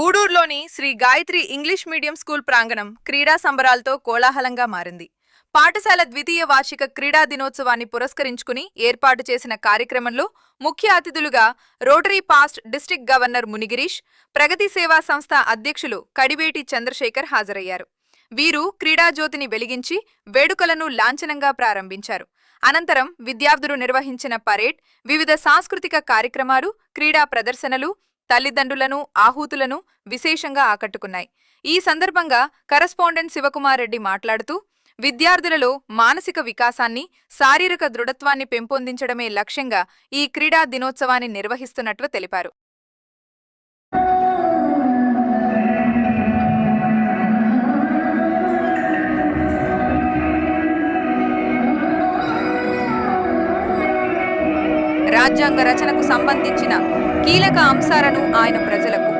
గూడూరులోని Shri Gayatri English medium school ప్రాంగణం క్రీడా సంబరాలతో కోలాహలంగా మారింది. పాఠశాల ద్వితీయ వార్షిక క్రీడా దినోత్సవాన్ని పురస్కరించుకుని ఏర్పాటు చేసిన కార్యక్రమంలో ముఖ్య అతిథులుగా Rotary past district governor Munigirish ప్రగతి సేవా సంస్థ అధ్యక్షులు కడివేటి చంద్రశేఖర్ హాజరయ్యారు. వీరు క్రీడా జ్యోతిని వెలిగించి వేడుకలను లాంఛనంగా ప్రారంభించారు. అనంతరం విద్యార్థులు నిర్వహించిన పరేడ్ వివిధ సాంస్కృతిక కార్యక్రమాలు క్రీడా ప్రదర్శనలు తల్లిదండ్రులను ఆహూతులను విశేషంగా ఆకట్టుకున్నాయి. ఈ సందర్భంగా కరస్పాండెంట్ శివకుమార్ రెడ్డి మాట్లాడుతూ విద్యార్థులలో మానసిక వికాసాన్ని శారీరక దృఢత్వాన్ని పెంపొందించడమే లక్ష్యంగా ఈ క్రీడా దినోత్సవాన్ని నిర్వహిస్తున్నట్లు తెలిపారు. రాజ్యాంగ రచనకు సంబంధించిన కీలక అంశాలను ఆయన ప్రజలకు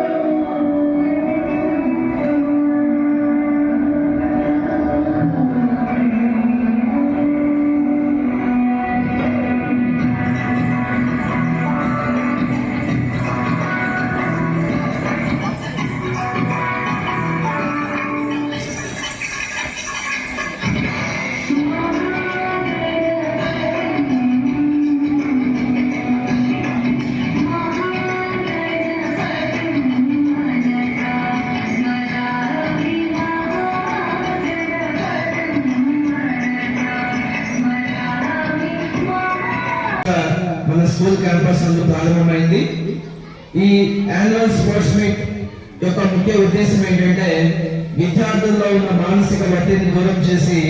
మన స్కూల్ క్యాంపస్ నందు ప్రారంభమైంది. ఈ యాన్యువల్ స్పోర్ట్స్ మీట్ యొక్క ముఖ్య ఉద్దేశం ఏంటంటే విద్యార్థుల్లో ఉన్న మానసిక ఒత్తిడిని దూరం చేసి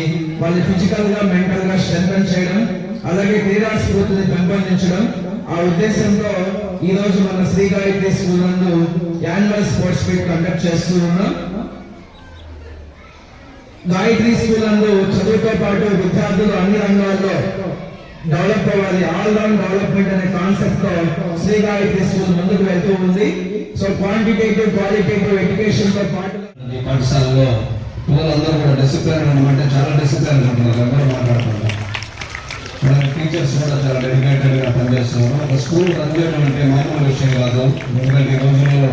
వాళ్ళని ఫిజికల్గా మెంటల్గా స్ట్రెంగ్ చేయడం అలాగే క్రీడా స్ఫూర్తిని పెంపొందించడం. ఆ ఉద్దేశంతో ఈ రోజు మన శ్రీ గాయత్రి స్కూల్ నందు యాన్యువల్ స్పోర్ట్స్ మీట్ కండక్ట్ చేస్తూ ఉన్నాం. గాయత్రి స్కూల్ నందు చదువుతో పాటు విద్యార్థులు అన్ని డెవలప్ అవ్వాలి. ఆల్ రౌండ్ డెవలప్మెంట్ అనే కాన్సెప్ట్తో శ్రీ గాయత్రి స్కూల్ ముందుకు వెళ్తూ ఉంది. సో క్వాంటిటేటివ్ క్వాలిటేటివ్ ఎడ్యుకేషన్తో పాటు ఈ పాఠశాలలో పిల్లలందరూ కూడా డిసిప్లిన్ అనమాట చాలా డిసిప్లిన్ ఉంటున్నారు అందరూ మాట్లాడుతున్నారు మన టీచర్స్ కూడా చాలా డెడికేటెడ్గా పనిచేస్తున్నారు. ఒక స్కూల్ రన్ చేయడం అంటే మామూలు విషయం కాదు. ఎందుకంటే ఈ రోజుల్లో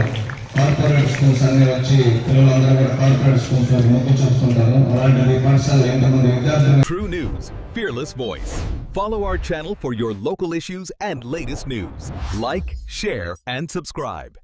కార్పొరేట్ స్కూల్స్ అన్ని వచ్చి పిల్లలందరూ కూడా కార్పొరేట్ స్కూల్స్ మొక్కు చూస్తుంటారు అలాంటిది ఈ పాఠశాలలో ఎంతమంది విద్యార్థులు Fearless Voice. Follow our channel for your local issues and latest news. Like, share, and subscribe.